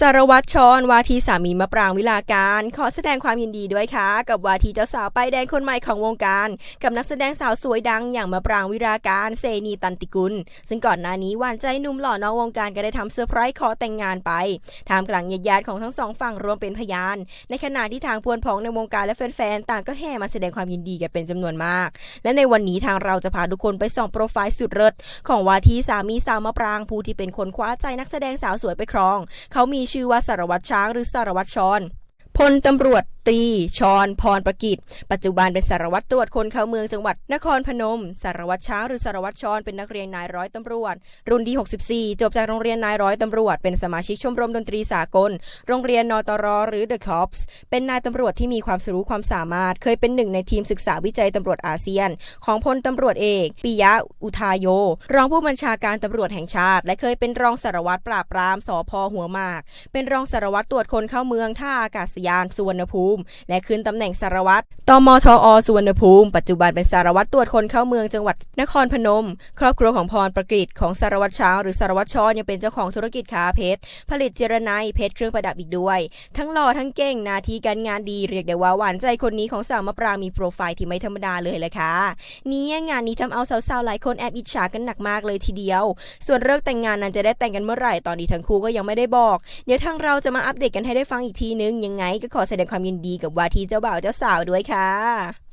สารวัตรชรวาทีสามีมะปรางวิลาการ ขอแสดงความยินดีด้วยค่ะ กับวาทีเจ้าสาวป้ายแดงคนใหม่ของวงการ กับนักแสดงสาวสวยดังอย่างมะปรางวิลาการเซนีตันติกุล ซึ่งก่อนหน้านี้หวานใจหนุ่มหล่อนอกวงการก็ได้ทำเซอร์ไพรส์ขอแต่งงานไปท่ามกลางญาติๆของทั้งสองฝั่งรวมเป็นพยาน ในขณะที่ทางพวนพ้องในวงการและแฟนๆต่างก็แห่มาแสดงความยินดีกันเป็นจำนวนมาก และในวันนี้ทางเราจะพาทุกคนไปส่องโปรไฟล์สุดเลิศของวาทีสามีสาวมะปรางผู้ที่เป็นคนคว้าใจนักแสดงสาวสวยไปครอง เขามีชื่อว่าสารวัตรช้างหรือสารวัตรชอนพลตำรวจ ตรีชอนพรประกิตปัจจุบันเป็นสารวัตรตรวจคนเข้าเมืองจังหวัดนครพนม สารวัตรช้างหรือสารวัตรชอนเป็นนักเรียนนายร้อยตำรวจ รุ่นที่64 จบจากโรงเรียนนายร้อยตำรวจ เป็นสมาชิกชมรมดนตรีสากล โรงเรียนนตรหรือ The Cops เป็นนายตำรวจที่มีความรู้ความสามารถ เคยเป็นหนึ่งในทีมศึกษาวิจัยตำรวจอาเซียน ของพลตำรวจเอกปิยะอุทายโย รองผู้บัญชาการตำรวจแห่งชาติ และเคยเป็นรองสารวัตรปราบปรามสพหัวหมาก เป็นรองสารวัตรตรวจคนเข้าเมืองท่าอากาศยานสุวรรณภูมิและขึ้นตำแหน่งสารวัตรตมทอสุวรรณภูมิ ปัจจุบันเป็นสารวัตรตรวจคนเข้าเมืองจังหวัดนครพนม ครอบครัวของพรประกฤษของสารวัตรช้างหรือสารวัตรชอยังเป็นเจ้าของธุรกิจค้าเพชร ผลิตเจรไนเพชรเครื่องประดับอีกด้วย ทั้งหล่อทั้งเก่งนาทีการงานดีเรียกได้ว่าหวานใจคนนี้ของสาวมะปรางมีโปรไฟล์ที่ไม่ธรรมดาเลยแหละค่ะนี่งานนี้ทำเอาสาวๆหลายคนแอบอิจฉากันหนักมากเลยทีเดียว ส่วนเลิกแต่งงานนั้นจะได้แต่งกันเมื่อไหร่ตอนนี้ทั้งคู่ก็ยังไม่ได้บอก เดี๋ยวทางเราจะมาอัปเดตกันให้ได้ฟังอีกทีนึงยังไงก็ขอแสดงความยินดีกับว่าทีเจ้าบ่าวเจ้าสาวด้วยค่ะ